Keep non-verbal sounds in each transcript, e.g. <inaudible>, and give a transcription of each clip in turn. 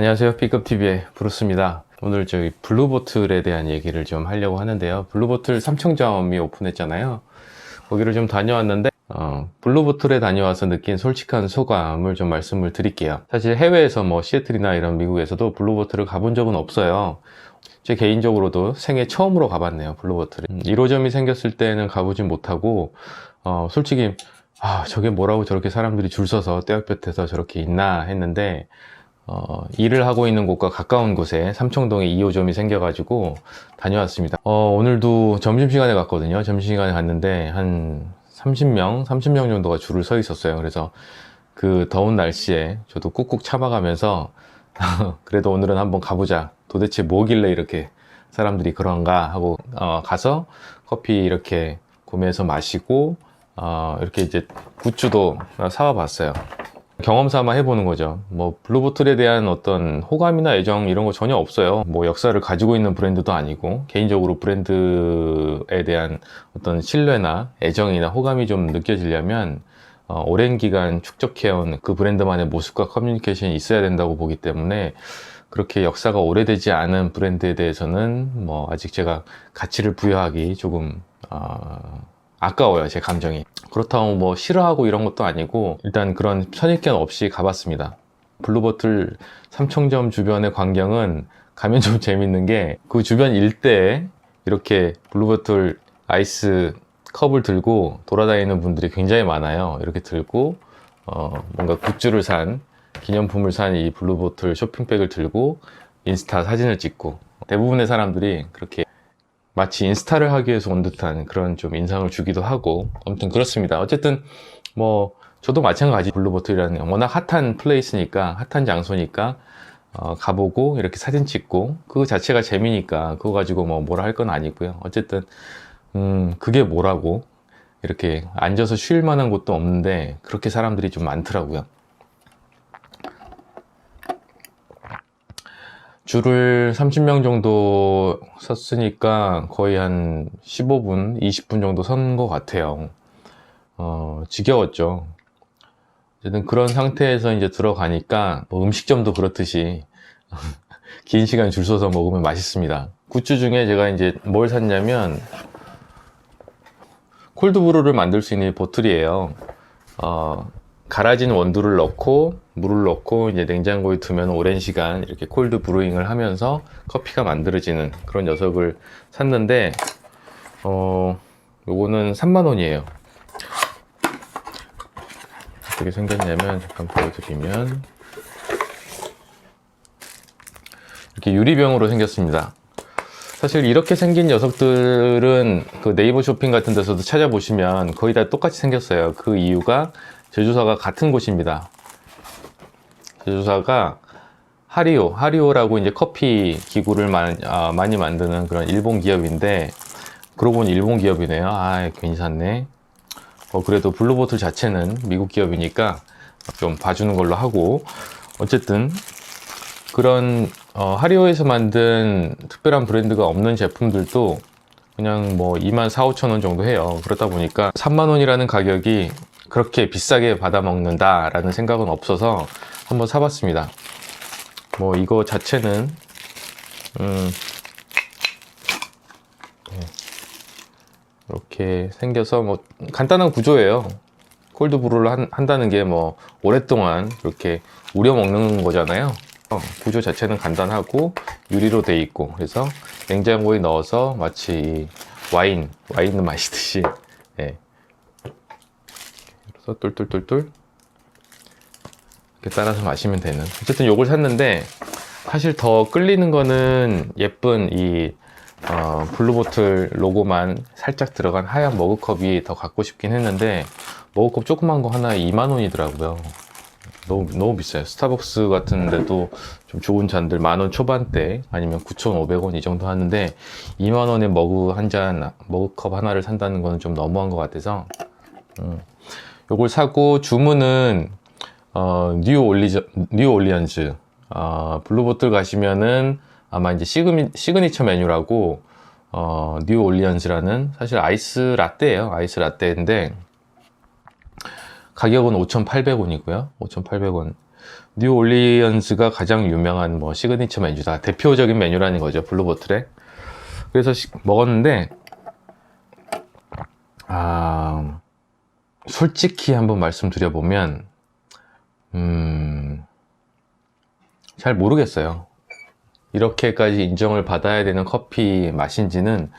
안녕하세요. 픽업TV의 브루스입니다. 오늘 저희 블루보틀에 대한 얘기를 좀 하려고 하는데요. 블루보틀 삼청점이 오픈했잖아요. 거기를 좀 다녀왔는데, 어, 블루보틀에 다녀와서 느낀 솔직한 소감을 좀 말씀을 드릴게요. 사실 해외에서 뭐 시애틀이나 이런 미국에서도 블루보틀을 가본 적은 없어요. 제 개인적으로도 생애 처음으로 가봤네요. 블루보틀. 1호점이 생겼을 때는 가보진 못하고, 어, 솔직히, 아, 저게 뭐라고 저렇게 사람들이 줄 서서 떼약볕에서 저렇게 있나 했는데, 어, 일을 하고 있는 곳과 가까운 곳에 삼청동에 2호점이 생겨가지고 다녀왔습니다. 어, 오늘도 점심시간에 갔거든요. 점심시간에 갔는데 한 30명, 30명 정도가 줄을 서 있었어요. 그래서 그 더운 날씨에 저도 꾹꾹 참아가면서 <laughs> 그래도 오늘은 한번 가보자. 도대체 뭐길래 이렇게 사람들이 그런가 하고 어, 가서 커피 이렇게 구매해서 마시고 어, 이렇게 이제 굿즈도 사와 봤어요. 경험 삼아 해보는 거죠. 뭐 블루보틀에 대한 어떤 호감이나 애정 이런 거 전혀 없어요. 뭐 역사를 가지고 있는 브랜드도 아니고 개인적으로 브랜드에 대한 어떤 신뢰나 애정이나 호감이 좀 느껴지려면 어, 오랜 기간 축적해온 그 브랜드만의 모습과 커뮤니케이션이 있어야 된다고 보기 때문에 그렇게 역사가 오래되지 않은 브랜드에 대해서는 뭐 아직 제가 가치를 부여하기 조금 어, 아까워요 제 감정이. 그렇다고 뭐 싫어하고 이런 것도 아니고 일단 그런 선입견 없이 가봤습니다. 블루버틀 삼청점 주변의 광경은 가면 좀 <laughs> 재밌는 게 그 주변 일대에 이렇게 블루버틀 아이스 컵을 들고 돌아다니는 분들이 굉장히 많아요. 이렇게 들고 어, 뭔가 굿즈를 산 기념품을 산 이 블루보틀 쇼핑백을 들고 인스타 사진을 찍고 대부분의 사람들이 그렇게 마치 인스타를 하기 위해서 온 듯한 그런 좀 인상을 주기도 하고 아무튼 그렇습니다. 어쨌든 뭐 저도 마찬가지 블루보틀이라는 워낙 핫한 플레이스니까 핫한 장소니까 어, 가보고 이렇게 사진 찍고 그 자체가 재미니까 그거 가지고 뭐 뭐라 할 건 아니고요. 어쨌든 음 그게 뭐라고 이렇게 앉아서 쉴 만한 곳도 없는데 그렇게 사람들이 좀 많더라고요. 줄을 30명 정도 섰으니까 거의 한 15분, 20분 정도 선 것 같아요. 어, 지겨웠죠. 어쨌든 그런 상태에서 이제 들어가니까 뭐 음식점도 그렇듯이 <laughs> 긴 시간 줄 서서 먹으면 맛있습니다. 굿즈 중에 제가 이제 뭘 샀냐면 콜드브루를 만들 수 있는 이 보틀이에요. 어, 갈아진 원두를 넣고 물을 넣고 이제 냉장고에 두면 오랜 시간 이렇게 콜드 브루잉을 하면서 커피가 만들어지는 그런 녀석을 샀는데 어 요거는 3만 원이에요. 어떻게 생겼냐면 잠깐 보여드리면 이렇게 유리병으로 생겼습니다. 사실 이렇게 생긴 녀석들은 그 네이버 쇼핑 같은 데서도 찾아보시면 거의 다 똑같이 생겼어요. 그 이유가 제조사가 같은 곳입니다. 제조사가 하리오, 하리오라고 이제 커피 기구를 많이, 아, 많이 만드는 그런 일본 기업인데, 그러고 보니 일본 기업이네요. 아, 괜히 샀네. 어, 그래도 블루보틀 자체는 미국 기업이니까 좀 봐주는 걸로 하고, 어쨌든, 그런, 어, 하리오에서 만든 특별한 브랜드가 없는 제품들도 그냥 뭐 2만 4, 5천 원 정도 해요. 그러다 보니까 3만 원이라는 가격이 그렇게 비싸게 받아먹는다라는 생각은 없어서 한번 사봤습니다. 뭐 이거 자체는 음 네. 이렇게 생겨서 뭐 간단한 구조예요. 콜드브루를 한, 한다는 게 뭐 오랫동안 이렇게 우려 먹는 거잖아요. 어, 구조 자체는 간단하고 유리로 돼 있고 그래서 냉장고에 넣어서 마치 와인 와인을 <laughs> 마시듯이 네. 그래서 똘똘똘똘. 이렇게 따라서 마시면 되는. 어쨌든 요걸 샀는데 사실 더 끌리는 거는 예쁜 이 어, 블루보틀 로고만 살짝 들어간 하얀 머그컵이 더 갖고 싶긴 했는데 머그컵 조그만 거 하나에 2만 원이더라고요. 너무 너무 비싸요. 스타벅스 같은 데도 좀 좋은 잔들 만 원 초반대 아니면 9,500원 이 정도 하는데 2만 원에 머그 한 잔 머그컵 하나를 산다는 거는 좀 너무한 것 같아서 음. 요걸 사고 주문은 어, 뉴 올리저, 뉴 올리언즈 어, 블루보틀 가시면은 아마 이제 시그니, 시그니처 메뉴라고 어, 뉴 올리언즈라는 사실 아이스 라떼예요 아이스 라떼인데 가격은 5,800원이고요 5,800원 뉴 올리언스가 가장 유명한 뭐 시그니처 메뉴다. 대표적인 메뉴라는 거죠. 블루보틀에. 그래서 시- 먹었는데 아 솔직히 한번 말씀드려보면 음, 잘 모르겠어요. 이렇게까지 인정을 받아야 되는 커피 맛인지는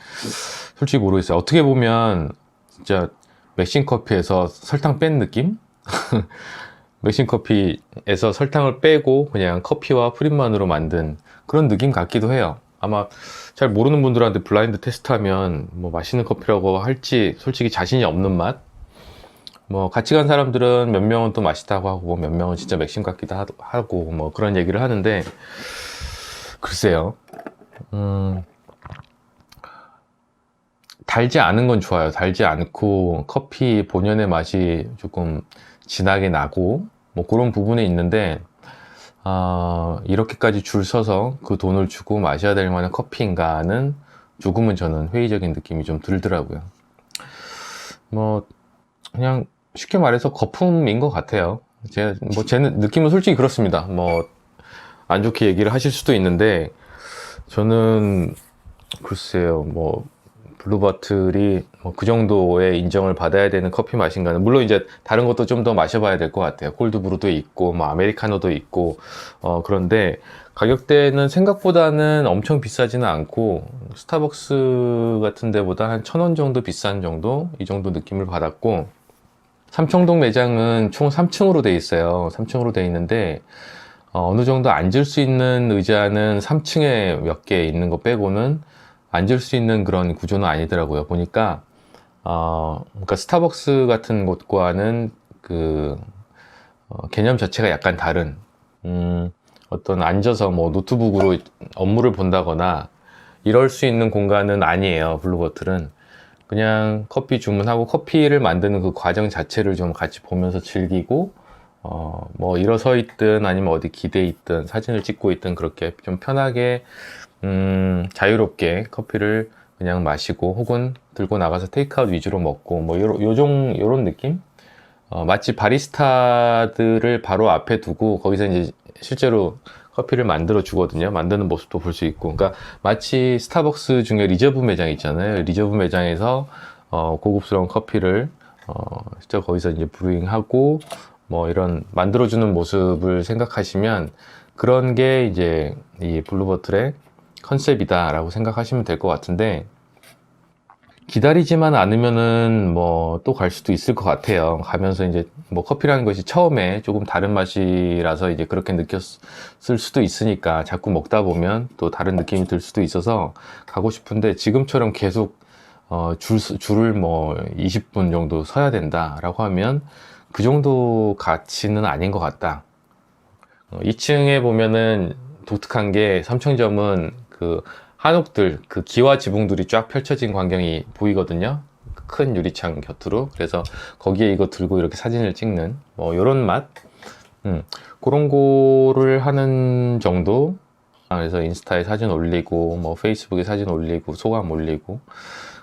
솔직히 모르겠어요. 어떻게 보면 진짜 맥신 커피에서 설탕 뺀 느낌? <laughs> 맥신 커피에서 설탕을 빼고 그냥 커피와 프린만으로 만든 그런 느낌 같기도 해요. 아마 잘 모르는 분들한테 블라인드 테스트하면 뭐 맛있는 커피라고 할지 솔직히 자신이 없는 맛? 뭐 같이 간 사람들은 몇 명은 또 맛있다고 하고 몇 명은 진짜 맥심 같기도 하- 하고 뭐 그런 얘기를 하는데 글쎄요. 음, 달지 않은 건 좋아요. 달지 않고 커피 본연의 맛이 조금 진하게 나고 뭐 그런 부분이 있는데 아, 이렇게까지 줄 서서 그 돈을 주고 마셔야 될 만한 커피인가는 조금은 저는 회의적인 느낌이 좀 들더라고요. 뭐 그냥 쉽게 말해서 거품인 것 같아요. 제, 뭐, 제 느낌은 솔직히 그렇습니다. 뭐, 안 좋게 얘기를 하실 수도 있는데, 저는, 글쎄요, 뭐, 블루버틀이 뭐 그 정도의 인정을 받아야 되는 커피 맛인가는, 물론 이제 다른 것도 좀 더 마셔봐야 될 것 같아요. 콜드브루도 있고, 뭐, 아메리카노도 있고, 어, 그런데, 가격대는 생각보다는 엄청 비싸지는 않고, 스타벅스 같은 데보다 한 천 원 정도 비싼 정도? 이 정도 느낌을 받았고, 삼청동 매장은 총 3층으로 돼 있어요. 3층으로 돼 있는데 어, 느 정도 앉을 수 있는 의자는 3층에 몇 개 있는 거 빼고는 앉을 수 있는 그런 구조는 아니더라고요. 보니까 어, 그러니까 스타벅스 같은 곳과는 그 어, 개념 자체가 약간 다른 음, 어떤 앉아서 뭐 노트북으로 업무를 본다거나 이럴 수 있는 공간은 아니에요. 블루버틀은. 그냥 커피 주문하고 커피를 만드는 그 과정 자체를 좀 같이 보면서 즐기고 어 뭐 일어서 있든 아니면 어디 기대 있든 사진을 찍고 있든 그렇게 좀 편하게 음 자유롭게 커피를 그냥 마시고 혹은 들고 나가서 테이크아웃 위주로 먹고 뭐 요런 요종 요런 느낌? 어 마치 바리스타들을 바로 앞에 두고 거기서 이제 실제로 커피를 만들어 주거든요. 만드는 모습도 볼 수 있고. 그러니까 마치 스타벅스 중에 리저브 매장 있잖아요. 리저브 매장에서 어, 고급스러운 커피를 어, 진짜 거기서 이제 브루잉하고 뭐 이런 만들어 주는 모습을 생각하시면 그런 게 이제 이 블루버틀의 컨셉이다라고 생각하시면 될 것 같은데 기다리지만 않으면은 뭐 또 갈 수도 있을 것 같아요. 가면서 이제 뭐 커피라는 것이 처음에 조금 다른 맛이라서 이제 그렇게 느꼈을 수도 있으니까 자꾸 먹다 보면 또 다른 느낌이 들 수도 있어서 가고 싶은데 지금처럼 계속 어, 줄, 서- 줄을 뭐 20분 정도 서야 된다라고 하면 그 정도 가치는 아닌 것 같다. 어, 2층에 보면은 독특한 게 삼청점은 그 한옥들, 그 기와 지붕들이 쫙 펼쳐진 광경이 보이거든요. 큰 유리창 곁으로. 그래서 거기에 이거 들고 이렇게 사진을 찍는 뭐 이런 맛. 음, 그런 거를 하는 정도. 아, 그래서 인스타에 사진 올리고, 뭐 페이스북에 사진 올리고, 소감 올리고.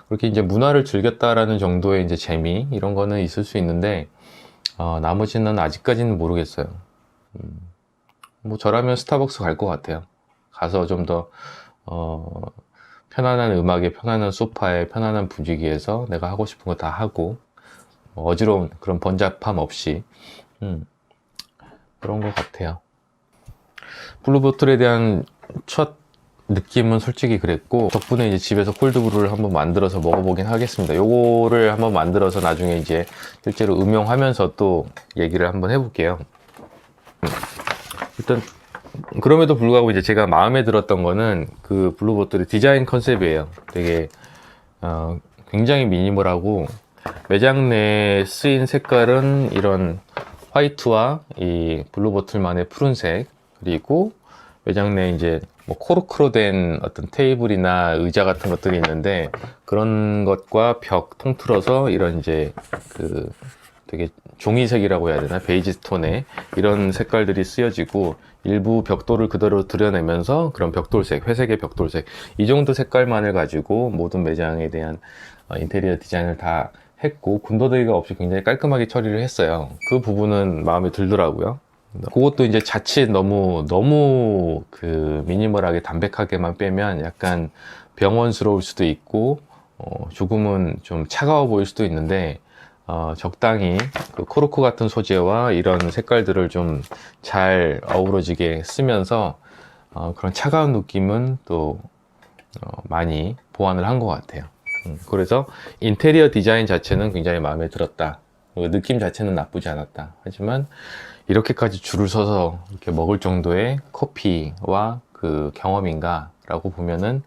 그렇게 이제 문화를 즐겼다라는 정도의 이제 재미, 이런 거는 있을 수 있는데, 어, 나머지는 아직까지는 모르겠어요. 음, 뭐 저라면 스타벅스 갈 것 같아요. 가서 좀 더, 어, 편안한 음악에, 편안한 소파에, 편안한 분위기에서 내가 하고 싶은 거 다 하고, 뭐 어지러운 그런 번잡함 없이, 음, 그런 것 같아요. 블루보틀에 대한 첫 느낌은 솔직히 그랬고, 덕분에 이제 집에서 콜드브루를 한번 만들어서 먹어보긴 하겠습니다. 요거를 한번 만들어서 나중에 이제 실제로 음용하면서 또 얘기를 한번 해볼게요. 음, 일단 그럼에도 불구하고 이제 제가 마음에 들었던 거는 그 블루보틀의 디자인 컨셉이에요. 되게 어, 굉장히 미니멀하고 매장 내에 쓰인 색깔은 이런 화이트와 이 블루보틀만의 푸른색 그리고 매장 내에 이제 뭐 코르크로 된 어떤 테이블이나 의자 같은 것들이 있는데 그런 것과 벽 통틀어서 이런 이제 그 되게 종이색이라고 해야 되나? 베이지 톤의 이런 색깔들이 쓰여지고 일부 벽돌을 그대로 들여내면서 그런 벽돌색 회색의 벽돌색 이 정도 색깔만을 가지고 모든 매장에 대한 어, 인테리어 디자인을 다 했고 군더더기가 없이 굉장히 깔끔하게 처리를 했어요. 그 부분은 마음에 들더라고요. 그것도 이제 자칫 너무 너무 그 미니멀하게 담백하게만 빼면 약간 병원스러울 수도 있고 어, 조금은 좀 차가워 보일 수도 있는데 어, 적당히 그 코르크 같은 소재와 이런 색깔들을 좀 잘 어우러지게 쓰면서 어, 그런 차가운 느낌은 또 어, 많이 보완을 한 것 같아요. 음, 그래서 인테리어 디자인 자체는 굉장히 마음에 들었다. 그 느낌 자체는 나쁘지 않았다. 하지만 이렇게까지 줄을 서서 이렇게 먹을 정도의 커피와 그 경험인가라고 보면은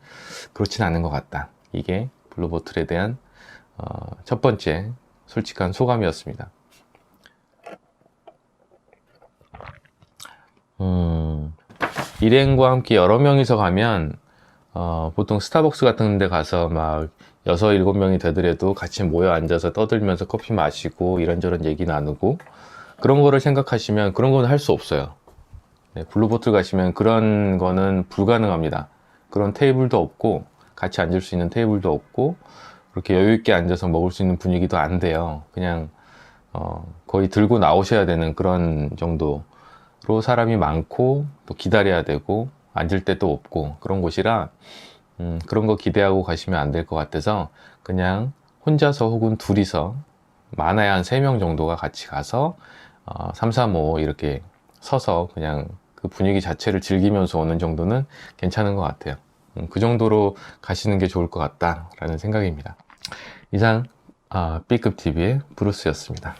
그렇진 않은 것 같다. 이게 블루보틀에 대한 어, 첫 번째 솔직한 소감이었습니다. 음, 일행과 함께 여러 명이서 가면 어, 보통 스타벅스 같은 데 가서 막 여섯 일곱 명이 되더라도 같이 모여 앉아서 떠들면서 커피 마시고 이런저런 얘기 나누고 그런 거를 생각하시면 그런 건 할 수 없어요. 네, 블루보틀 가시면 그런 거는 불가능합니다. 그런 테이블도 없고 같이 앉을 수 있는 테이블도 없고 그렇게 여유 있게 앉아서 먹을 수 있는 분위기도 안 돼요. 그냥 어, 거의 들고 나오셔야 되는 그런 정도로 사람이 많고 또 기다려야 되고 앉을 데도 없고 그런 곳이라 음, 그런 거 기대하고 가시면 안 될 것 같아서 그냥 혼자서 혹은 둘이서 많아야 한 3명 정도가 같이 가서 어, 3, 3, 5 이렇게 서서 그냥 그 분위기 자체를 즐기면서 오는 정도는 괜찮은 것 같아요. 음, 그 정도로 가시는 게 좋을 것 같다라는 생각입니다. 이상 아, B급 TV의 브루스였습니다.